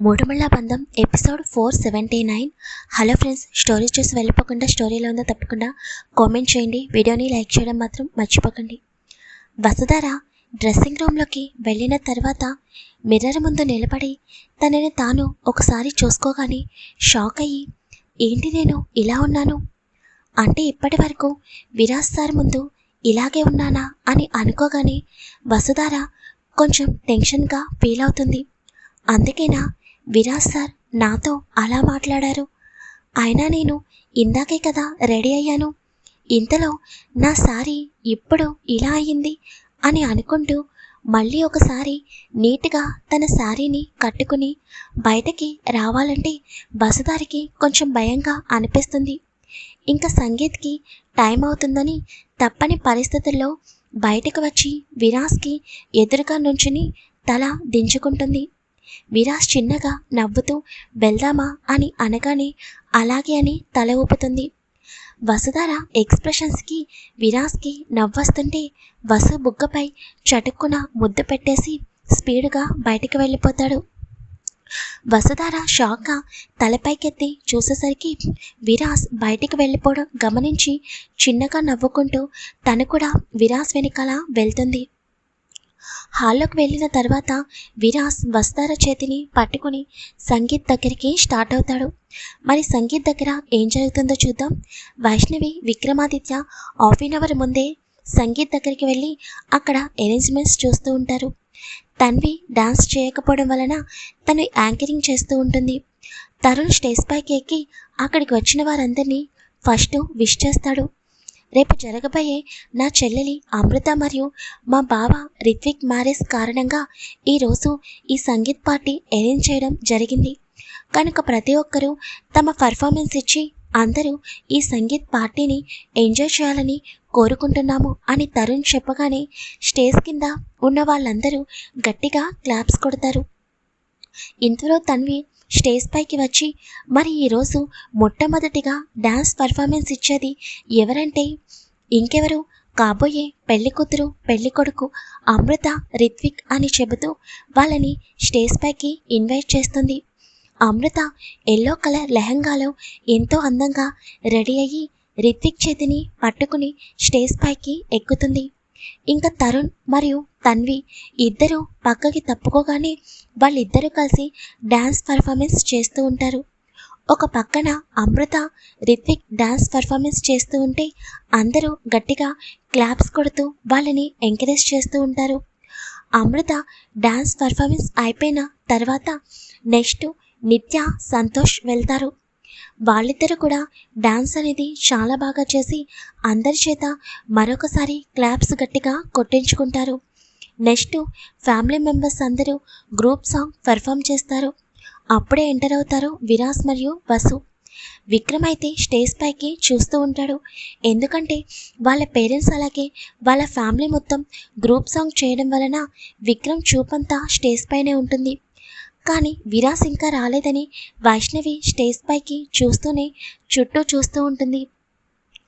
మూడుముళ్ళ బంధం episode four seventy nine. Hello friends story చూసి వెళ్ళిపోకుండా స్టోరీలో ఉందో తప్పకుండా కామెంట్ చేయండి. వీడియోని లైక్ చేయడం మాత్రం మర్చిపోకండి. వసుధార డ్రెస్సింగ్ రూమ్లోకి వెళ్ళిన తర్వాత మిర్రర్ ముందు నిలబడి తనని తాను ఒకసారి చూసుకోగానే షాక్ అయ్యి ఏంటి నేను ఇలా ఉన్నాను? అంటే ఇప్పటి వరకు విరాజ్ సార్ ముందు ఇలాగే ఉన్నానా? అని అనుకోగానే వసుధార కొంచెం టెన్షన్గా ఫీల్ అవుతుంది. అందుకేనా? విరాజ్ సార్ నాతో అలా మాట్లాడారు. అయినా నేను ఇందాకే కదా రెడీ అయ్యాను. ఇంతలో నా సారీ ఇప్పుడు ఇలా అయ్యింది అని అనుకుంటూ మళ్ళీ ఒకసారి నీట్గా తన శారీని కట్టుకుని బయటకి రావాలంటే బసదారికి కొంచెం భయంగా అనిపిస్తుంది. ఇంకా సంగీత్కి టైం అవుతుందని తప్పని పరిస్థితుల్లో బయటకు వచ్చి విరాస్కి ఎదురుగా నుంచుని తల దించుకుంటుంది. విరాస్ చిన్నగా నవ్వుతూ వెళ్దామా? అని అనగానే అలాగే అని తల ఊపుతుంది. వసుధార ఎక్స్ప్రెషన్స్కి విరాస్కి నవ్వొస్తుంటే వసు బుగ్గపై చటుక్కున ముద్దు పెట్టేసి స్పీడ్గా బయటికి వెళ్ళిపోతాడు. వసుధార షాక్గా తలపైకెత్తి చూసేసరికి విరాస్ బయటికి వెళ్ళిపోవడం గమనించి చిన్నగా నవ్వుకుంటూ తను కూడా విరాస్ వెనకాల వెళ్తుంది. హాల్లోకి వెళ్ళిన తర్వాత విరాస్ వస్తార చేతిని పట్టుకుని సంగీత్ దగ్గరికి స్టార్ట్ అవుతాడు. మరి సంగీత్ దగ్గర ఏం జరుగుతుందో చూద్దాం. Vaishnavi Vikramaditya half an hour ముందే సంగీత్ దగ్గరికి వెళ్ళి అక్కడ అరేంజ్మెంట్స్ చూస్తూ ఉంటారు. తన్వి డాన్స్ చేయకపోవడం వలన తను యాంకరింగ్ చేస్తూ ఉంటుంది. తరుణ్ స్టేజ్ పైకి ఎక్కి అక్కడికి వచ్చిన వారందరినీ ఫస్ట్ విష్ చేస్తాడు. రేపు జరగబోయే నా చెల్లెలి అమృత మరియు మా బావ రిత్విక్ మ్యారేజ్ కారణంగా ఈరోజు ఈ సంగీత్ పార్టీ అరేంజ్ చేయడం జరిగింది. కనుక ప్రతి ఒక్కరూ తమ పర్ఫార్మెన్స్ ఇచ్చి అందరూ ఈ సంగీత్ పార్టీని ఎంజాయ్ చేయాలని కోరుకుంటున్నాము అని తరుణ్ చెప్పగానే స్టేజ్ కింద ఉన్న వాళ్ళందరూ గట్టిగా క్లాప్స్ కొడతారు. ఇంతలో తన్వి స్టేజ్ పైకి వచ్చి మరి ఈరోజు మొట్టమొదటిగా డ్యాన్స్ పర్ఫార్మెన్స్ ఇచ్చేది ఎవరంటే ఇంకెవరు? కాబోయే పెళ్ళి కూతురు పెళ్ళి కొడుకు అమృత రిత్విక్ అని చెబుతూ వాళ్ళని స్టేజ్ పైకి ఇన్వైట్ చేస్తుంది. అమృత ఎల్లో కలర్ లెహంగాలో ఎంతో అందంగా రెడీ అయ్యి రిత్విక్ చేతిని పట్టుకుని స్టేజ్ పైకి ఎక్కుతుంది. ఇంకా తరుణ్ మరియు తన్వి ఇద్దరు పక్కకి తప్పుకోగానే వాళ్ళిద్దరూ కలిసి డ్యాన్స్ పర్ఫార్మెన్స్ చేస్తూ ఉంటారు. ఒక పక్కన అమృత రిత్విక్ డ్యాన్స్ పర్ఫార్మెన్స్ చేస్తూ ఉంటే అందరూ గట్టిగా క్లాప్స్ కొడుతూ వాళ్ళని ఎంకరేజ్ చేస్తూ ఉంటారు. అమృత డ్యాన్స్ పర్ఫార్మెన్స్ అయిపోయిన తర్వాత నెక్స్ట్ నిత్య సంతోష్ వెళ్తారు. వాళ్ళిద్దరూ కూడా డ్యాన్స్ అనేది చాలా బాగా చేసి అందరి చేత మరొకసారి క్లాప్స్ గట్టిగా కొట్టించుకుంటారు. నెక్స్ట్ ఫ్యామిలీ మెంబర్స్ అందరూ గ్రూప్ సాంగ్ పెర్ఫామ్ చేస్తారు. అప్పుడే ఎంటర్ అవుతారు విరాస్ మరియు వసు. విక్రమ్ అయితే స్టేజ్ పైకి చూస్తూ ఉంటాడు. ఎందుకంటే వాళ్ళ పేరెంట్స్ అలాగే వాళ్ళ ఫ్యామిలీ మొత్తం గ్రూప్ సాంగ్ చేయడం వలన విక్రమ్ చూపంతా స్టేజ్ పైనే ఉంటుంది. కానీ విరాస్ ఇంకా రాలేదని వైష్ణవి స్టేజ్ పైకి చూస్తూనే చుట్టూ చూస్తూ ఉంటుంది.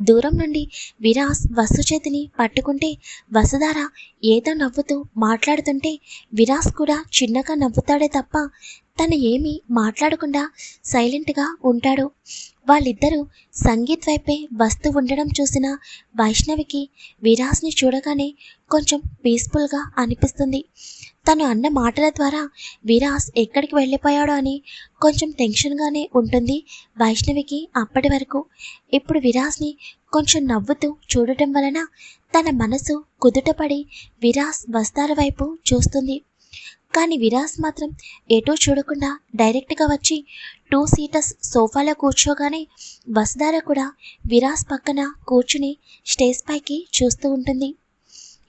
దూరం నుండి విరాస్ వసు చేతిని పట్టుకుంటే వసుధార ఏదో నవ్వుతూ మాట్లాడుతుంటే విరాస్ కూడా చిన్నగా నవ్వుతాడే తప్ప తను ఏమీ మాట్లాడకుండా సైలెంట్గా ఉంటాడు. వాళ్ళిద్దరూ సంగీత్ వైపే వస్తూ ఉండడం చూసిన వైష్ణవికి విరాస్ని చూడగానే కొంచెం పీస్ఫుల్గా అనిపిస్తుంది. తను అన్న మాటల ద్వారా విరాస్ ఎక్కడికి వెళ్ళిపోయాడో అని కొంచెం టెన్షన్గానే ఉంటుంది వైష్ణవికి అప్పటి వరకు. ఇప్పుడు విరాస్ని కొంచెం నవ్వుతూ చూడటం వలన తన మనసు కుదుటపడి విరాస్ వస్తార వైపు చూస్తుంది. కానీ విరాస్ మాత్రం ఎటూ చూడకుండా డైరెక్ట్గా వచ్చి టూ సీటర్స్ సోఫాలో కూర్చోగానే వసుధార కూడా విరాస్ పక్కన కూర్చుని స్టేజ్ పైకి చూస్తూ ఉంటుంది.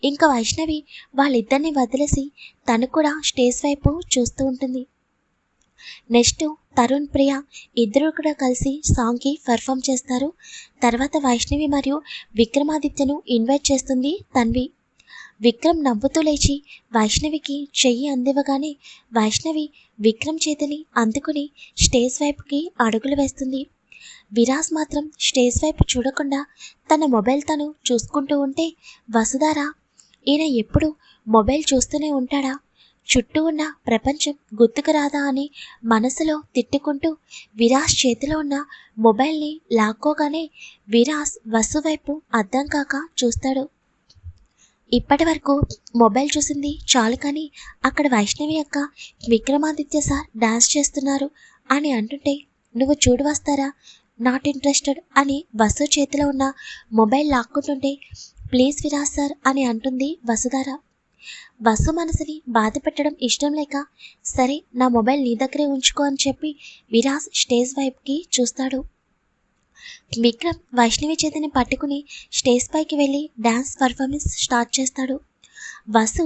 ఇంకా వైష్ణవి వాళ్ళిద్దరిని వదిలేసి తను కూడా స్టేజ్ వైపు చూస్తూ ఉంటుంది. నెక్స్ట్ తరుణ్ ప్రియ ఇద్దరు కూడా కలిసి సాంగ్కి పర్ఫామ్ చేస్తారు. తర్వాత వైష్ణవి మరియు విక్రమాదిత్యను ఇన్వైట్ చేస్తుంది తన్వి. విక్రమ్ నవ్వుతూ లేచి వైష్ణవికి చెయ్యి అందివ్వగానే వైష్ణవి విక్రమ్ చేతిని అందుకుని స్టేజ్ వైపుకి అడుగులు వేస్తుంది. విరాస్ మాత్రం స్టేజ్ వైపు చూడకుండా తన మొబైల్ తను చూసుకుంటూ ఉంటే వసుధార ఈయన ఎప్పుడు మొబైల్ చూస్తూనే ఉంటాడా? చుట్టూ ఉన్న ప్రపంచం గుర్తుకు రాదా? అని మనసులో తిట్టుకుంటూ విరాస్ చేతిలో ఉన్న మొబైల్ని లాక్కోగానే విరాస్ వసు వైపు అర్థం కాక చూస్తాడు. ఇప్పటి వరకు మొబైల్ చూసింది చాలు కానీ అక్కడ వైష్ణవి అక్క విక్రమాదిత్య సార్ డాన్స్ చేస్తున్నారు అని అంటుంటే నువ్వు చూడు వస్తారా? నాట్ ఇంట్రెస్టెడ్ అని వసు చేతిలో ఉన్న మొబైల్ లాక్కుంటుంటే ప్లీజ్ విరాజ్ సార్ అని అంటుంది వసుధార. వసు మనసుని బాధ పెట్టడం ఇష్టం లేక సరే నా మొబైల్ నీ దగ్గరే ఉంచుకో అని చెప్పి విరాజ్ స్టేజ్ వైపుకి చూస్తాడు. విక్రమ్ వైష్ణవి చేతిని పట్టుకుని స్టేజ్ పైకి వెళ్ళి డ్యాన్స్ పర్ఫార్మెన్స్ స్టార్ట్ చేస్తాడు. వసు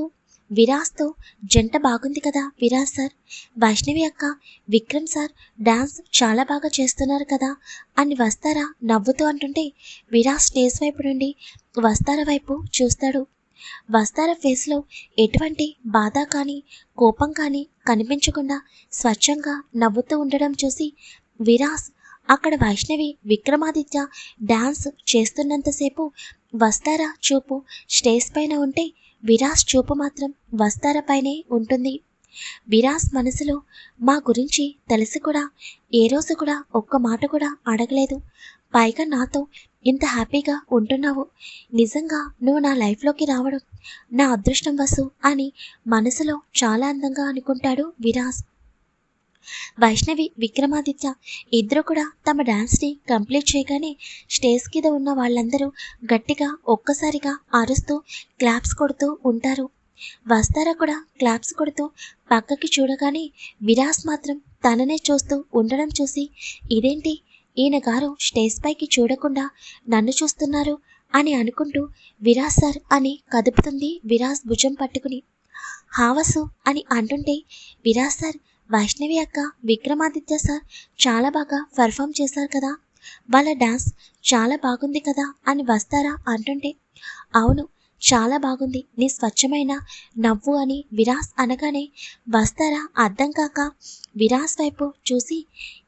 విరాస్తో జంట బాగుంది కదా విరాజ్ సార్? వైష్ణవి అక్క విక్రమ్ సార్ డ్యాన్స్ చాలా బాగా చేస్తున్నారు కదా అని వస్తారా నవ్వుతూ అంటుంటే విరాజ్ స్టేజ్ వైపు నుండి వస్తారా వైపు చూస్తాడు. వస్తారా ఫేస్లో ఎటువంటి బాధ కానీ కోపం కానీ కనిపించకుండా స్వచ్ఛంగా నవ్వుతూ ఉండడం చూసి విరాస్ అక్కడ వైష్ణవి విక్రమాదిత్య డ్యాన్స్ చేస్తున్నంతసేపు వస్తారా చూపు. స్టేజ్ పైన ఉంటే విరాస్ చూపు మాత్రం వస్తారా పైనే ఉంటుంది. విరాస్ మనసులో మా గురించి తెలిసి కూడా ఏ రోజు కూడా ఒక్క మాట కూడా అడగలేదు. పైగా నాతో ఇంత హ్యాపీగా ఉంటున్నావు. నిజంగా నువ్వు నా లైఫ్లోకి రావడం నా అదృష్టం వసు అని మనసులో చాలా అందంగా అనుకుంటాడు విరాస్. వైష్ణవి విక్రమాదిత్య ఇద్దరు కూడా తమ డాన్స్ని కంప్లీట్ చేయగానే స్టేజ్ కింద ఉన్న వాళ్ళందరూ గట్టిగా ఒక్కసారిగా అరుస్తూ క్లాప్స్ కొడుతూ ఉంటారు. వస్తారా కూడా క్లాప్స్ కొడుతూ పక్కకి చూడగానే విరాస్ మాత్రం తననే చూస్తూ ఉండడం చూసి ఇదేంటి? ఈయన గారు స్టేజ్ పైకి చూడకుండా నన్ను చూస్తున్నారు అని అనుకుంటూ విరాజ్ సార్ అని కదుపుతుంది విరాస్ భుజం పట్టుకుని. హావసు అని అంటుంటే విరాజ్ సార్ వైష్ణవి అక్క విక్రమాదిత్య సార్ చాలా బాగా పర్ఫామ్ చేశారు కదా. వాళ్ళ డాన్స్ చాలా బాగుంది కదా అని వస్తారా అంటుంటే అవును చాలా బాగుంది. నీ స్వచ్ఛమైన నవ్వు అని విరాస్ అనగానే వస్తారా అర్థం కాక విరాస్ వైపు చూసి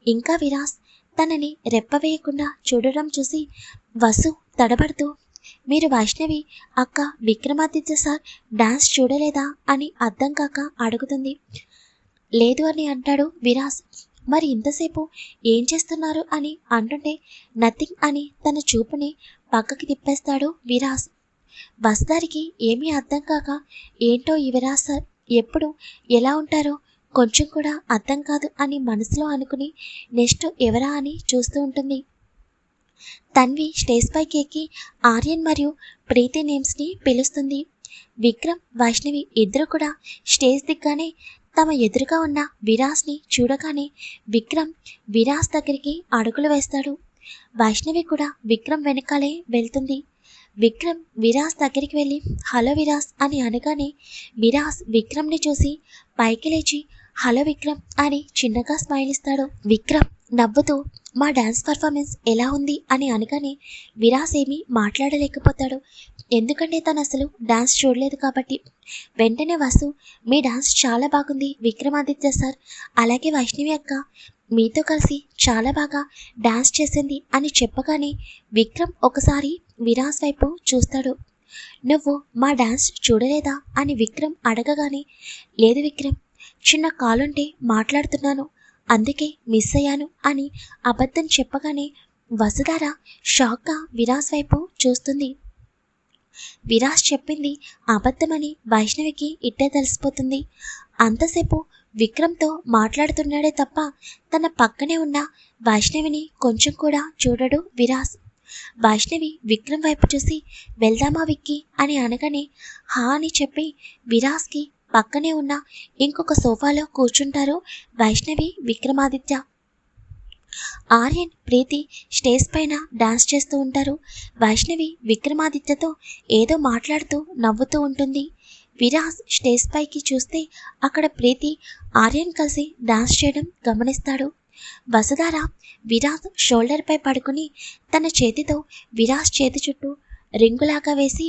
ఇంకా విరాస్ తనని రెప్పవేయకుండా చూడడం చూసి వసు తడబడుతూ మీరు వైష్ణవి అక్క విక్రమాదిత్య సార్ డాన్స్ చూడలేదా అని అర్థం కాక అడుగుతుంది. లేదు అని అంటాడు విరాస్. మరి ఇంతసేపు ఏం చేస్తున్నారు అని అంటుంటే నథింగ్ అని తన చూపుని పక్కకి తిప్పేస్తాడు విరాస్. బస్దారికి ఏమీ అర్థం కాక ఏంటో ఈ విరాస్ సార్ ఎప్పుడు ఎలా ఉంటారో కొంచెం కూడా అర్థం కాదు అని మనసులో అనుకుని నెక్స్ట్ ఎవరా అని చూస్తూ ఉంటుంది. తన్వి స్టేజ్ పైకి ఎక్కి ఆర్యన్ మరియు ప్రీతి నేమ్స్ని పిలుస్తుంది. విక్రమ్ వైష్ణవి ఇద్దరు కూడా స్టేజ్ దిగ్గానే తమ ఎదురుగా ఉన్న విరాస్ని చూడగానే విక్రమ్ విరాస్ దగ్గరికి అడుగులు వేస్తాడు. వైష్ణవి కూడా విక్రమ్ వెనకాలే వెళ్తుంది. విక్రమ్ విరాస్ దగ్గరికి వెళ్ళి హలో విరాస్ అని అనగానే విరాస్ విక్రమ్ని చూసి పైకి లేచి హలో విక్రమ్ అని చిన్నగా స్మైల్ ఇస్తాడు విక్రమ్ నవ్వుతూ మా డ్యాన్స్ పర్ఫార్మెన్స్ ఎలా ఉంది అని అనగానే విరాస్ ఏమీ మాట్లాడలేకపోతాడు. ఎందుకంటే తను అసలు డాన్స్ చూడలేదు కాబట్టి. వెంటనే వసు మీ డాన్స్ చాలా బాగుంది విక్రమాదిత్య సార్ అలాగే వైష్ణవి అక్క మీతో కలిసి చాలా బాగా డాన్స్ చేసింది అని చెప్పగానే విక్రమ్ ఒకసారి విరాస్ వైపు చూస్తాడు. నువ్వు మా డాన్స్ చూడలేదా అని విక్రమ్ అడగగానే లేదు విక్రమ్ చిన్న కాలుంటే మాట్లాడుతున్నాను అందుకే మిస్ అయ్యాను అని అబద్ధం చెప్పగానే వసుధార షాక్గా విరాస్ వైపు చూస్తుంది. విరాస్ చెప్పింది అబద్ధమని వైష్ణవికి ఇట్టే తెలిసిపోతుంది. అంతసేపు విక్రమ్తో మాట్లాడుతున్నాడే తప్ప తన పక్కనే ఉన్న వైష్ణవిని కొంచెం కూడా చూడడు విరాస్. వైష్ణవి విక్రమ్ వైపు చూసి వెళ్దామా విక్కి? అని అనగానే హా అని చెప్పి విరాస్కి పక్కనే ఉన్న ఇంకొక సోఫాలో కూర్చుంటారు వైష్ణవి విక్రమాదిత్య. ఆర్యన్ ప్రీతి స్టేజ్ పైన డాన్స్ చేస్తూ ఉంటారు. వైష్ణవి విక్రమాదిత్యతో ఏదో మాట్లాడుతూ నవ్వుతూ ఉంటుంది. విరాజ్ స్టేజ్ పైకి చూస్తే అక్కడ ప్రీతి ఆర్యన్ కలిసి డాన్స్ చేయడం గమనిస్తాడు. వసుధార విరాజ్ షోల్డర్పై పడుకుని తన చేతితో విరాజ్ చేతి చుట్టూ రింగులాగా వేసి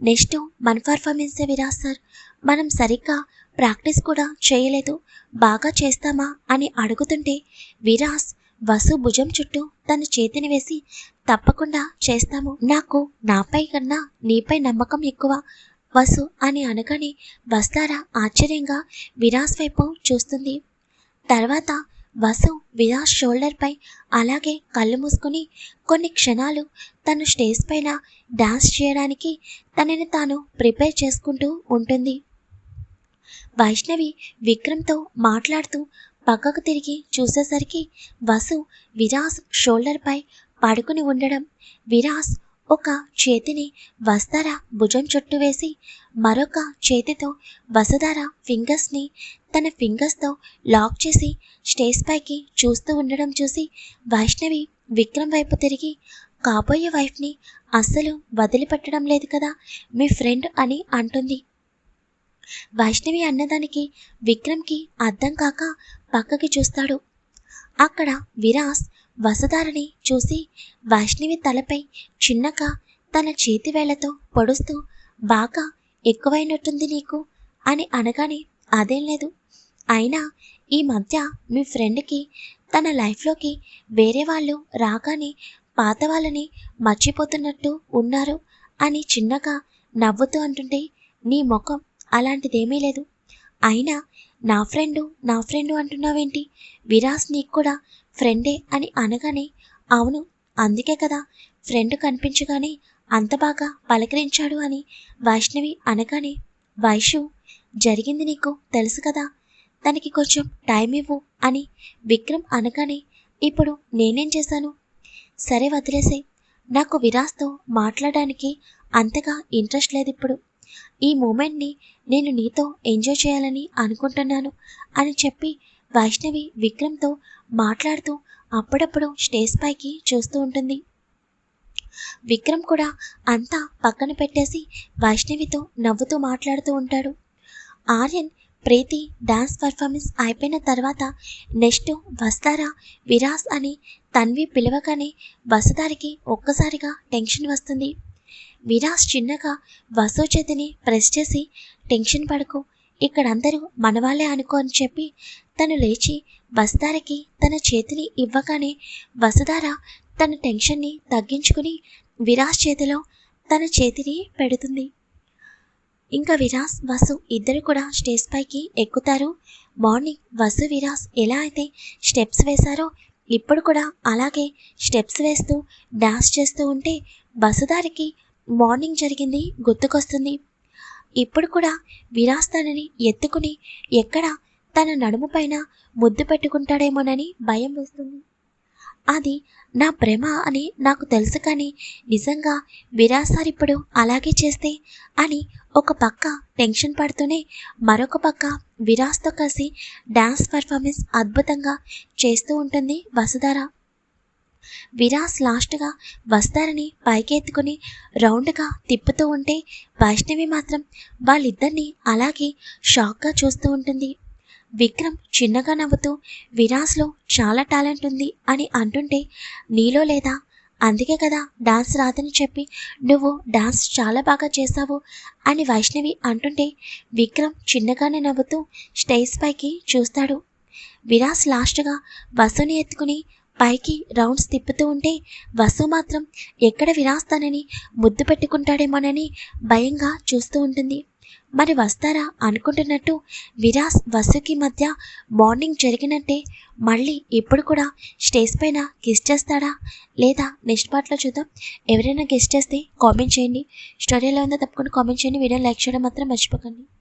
నెక్స్ట్ మన పర్ఫార్మెన్సే విరాజ్ సార్ మనం సరిగ్గా ప్రాక్టీస్ కూడా చేయలేదు. బాగా చేస్తామా అని అడుగుతుంటే విరాస్ వసు భుజం చుట్టూ తన చేతిని వేసి తప్పకుండా చేస్తాము. నాకు నాపై కన్నా నీపై నమ్మకం ఎక్కువ. వసు అని అనగానే వస్తారా ఆశ్చర్యంగా విరాస్ వైపు చూస్తుంది. తర్వాత వసు విరాస్ షోల్డర్పై అలాగే కళ్ళు మూసుకుని కొన్ని క్షణాలు తను స్టేజ్ పైన డాన్స్ చేయడానికి తనని తాను ప్రిపేర్ చేసుకుంటూ ఉంటుంది. వైష్ణవి విక్రమ్తో మాట్లాడుతూ పక్కకు తిరిగి చూసేసరికి వసు విరాస్ షోల్డర్పై పడుకుని ఉండడం. విరాస్ ఒక చేతిని వస్తార భుజం చుట్టూ వేసి మరొక చేతితో వసుధార ఫింగర్స్ని తన ఫింగర్స్తో లాక్ చేసి స్టేజ్ పైకి చూస్తూ ఉండడం చూసి వైష్ణవి విక్రమ్ వైపు తిరిగి కాబోయే వైఫ్ని అస్సలు వదిలిపెట్టడం లేదు కదా మీ ఫ్రెండ్ అని అంటుంది. వైష్ణవి అన్నదానికి విక్రమ్కి అర్థం కాక పక్కకి చూస్తాడు. అక్కడ విరాస్ వసుధారని చూసి వైష్ణవి తలపై చిన్నగా తన చేతి వేళ్ళతో పొడుస్తూ బాగా ఎక్కువైనట్టుంది నీకు? అని అనగానే అదేం లేదు. అయినా ఈ మధ్య మీ ఫ్రెండ్కి తన లైఫ్లోకి వేరే వాళ్ళు రాగానే పాత వాళ్ళని మర్చిపోతున్నట్టు ఉన్నారు అని చిన్నగా నవ్వుతూ అంటుంటే నీ ముఖం అలాంటిదేమీ లేదు. అయినా నా ఫ్రెండు నా ఫ్రెండు అంటున్నావేంటి? విరాస్ నీకు కూడా ఫ్రెండే అని అనగానే అవును అందుకే కదా ఫ్రెండ్ కనిపించగానే అంత బాగా పలకరించాడు అని వైష్ణవి అనగానే వైషు జరిగింది నీకు తెలుసు కదా తనకి కొంచెం టైం ఇవ్వు అని విక్రమ్ అనగానే ఇప్పుడు నేనేం చేశాను? సరే వదిలేసే నాకు విరాస్తో మాట్లాడడానికి అంతగా ఇంట్రెస్ట్ లేదు ఇప్పుడు ఈ మూమెంట్ని నేను నీతో ఎంజాయ్ చేయాలని అనుకుంటున్నాను అని చెప్పి వైష్ణవి విక్రమ్తో మాట్లాడుతూ అప్పుడప్పుడు స్టేజ్ పైకి చూస్తూ ఉంటుంది. విక్రమ్ కూడా అంతా పక్కన పెట్టేసి వైష్ణవితో నవ్వుతూ మాట్లాడుతూ ఉంటాడు. ఆర్యన్ ప్రీతి డాన్స్ పర్ఫార్మెన్స్ అయిపోయిన తర్వాత నెక్స్ట్ వస్తారా? విరాస్ అని తన్వి పిలవగానే వసుదారికి ఒక్కసారిగా టెన్షన్ వస్తుంది. విరాస్ చిన్నగా వసు చేతిని ప్రెస్ చేసి టెన్షన్ పడకు ఇక్కడందరూ మనవాళ్ళే అనుకో అని చెప్పి తను లేచి వసుధారకి తన చేతిని ఇవ్వగానే వసుధార తన టెన్షన్ని తగ్గించుకుని విరాస్ చేతిలో తన చేతిని పెడుతుంది. ఇంకా విరాస్ వసు ఇద్దరు కూడా స్టేజ్ పైకి ఎక్కుతారు. మార్నింగ్ వసు విరాస్ ఎలా అయితే స్టెప్స్ వేశారో ఇప్పుడు కూడా అలాగే స్టెప్స్ వేస్తూ డాన్స్ చేస్తూ ఉంటే వసుధారికి మార్నింగ్ జరిగింది గుర్తుకొస్తుంది. ఇప్పుడు కూడా విరాస్ తనని ఎత్తుకుని ఎక్కడ తన నడుము పైన ముద్దు పెట్టుకుంటాడేమోనని భయం వేస్తుంది. అది నా భ్రమ అని నాకు తెలుసు కానీ నిజంగా విరాసార్ ఇప్పుడు అలాగే చేస్తే అని ఒక పక్క టెన్షన్ పడుతూనే మరొక పక్క విరాస్తో కలిసి డ్యాన్స్ పర్ఫార్మెన్స్ అద్భుతంగా చేస్తూ ఉంటుంది వసుధార. విరాస్ లాస్ట్గా వస్తారని పైకెత్తుకుని రౌండ్గా తిప్పుతూ ఉంటే వైష్ణవి మాత్రం వాళ్ళిద్దరిని అలాగే షాక్గా చూస్తూ ఉంటుంది. విక్రమ్ చిన్నగా నవ్వుతూ విరాస్లో చాలా టాలెంట్ ఉంది అని అంటుంటే నీలో లేదా? అందుకే కదా డాన్స్ రాదని చెప్పి నువ్వు డాన్స్ చాలా బాగా చేశావు అని వైష్ణవి అంటుంటే విక్రమ్ చిన్నగానే నవ్వుతూ స్టేజ్ పైకి చూస్తాడు. విరాస్ లాస్ట్గా బస్సుని ఎత్తుకుని పైకి రౌండ్స్ తిప్పుతూ ఉంటే వసు మాత్రం ఎక్కడ విరాస్తానని ముద్దు పెట్టుకుంటాడేమోనని భయంగా చూస్తూ ఉంటుంది. మరి వస్తారా అనుకుంటున్నట్టు విరాస్ వసుకి మధ్య మార్నింగ్ జరిగినట్టే మళ్ళీ ఇప్పుడు కూడా స్టేజ్ పైన కిస్ చేస్తాడా లేదా నెక్స్ట్ పార్ట్లో చూద్దాం. ఎవరైనా గెస్ట్ చేస్తే కామెంట్ చేయండి. స్టోరీలో ఉందో తప్పకుండా కామెంట్ చేయండి. వీడియో లైక్ చేయడం మాత్రం మర్చిపోకండి.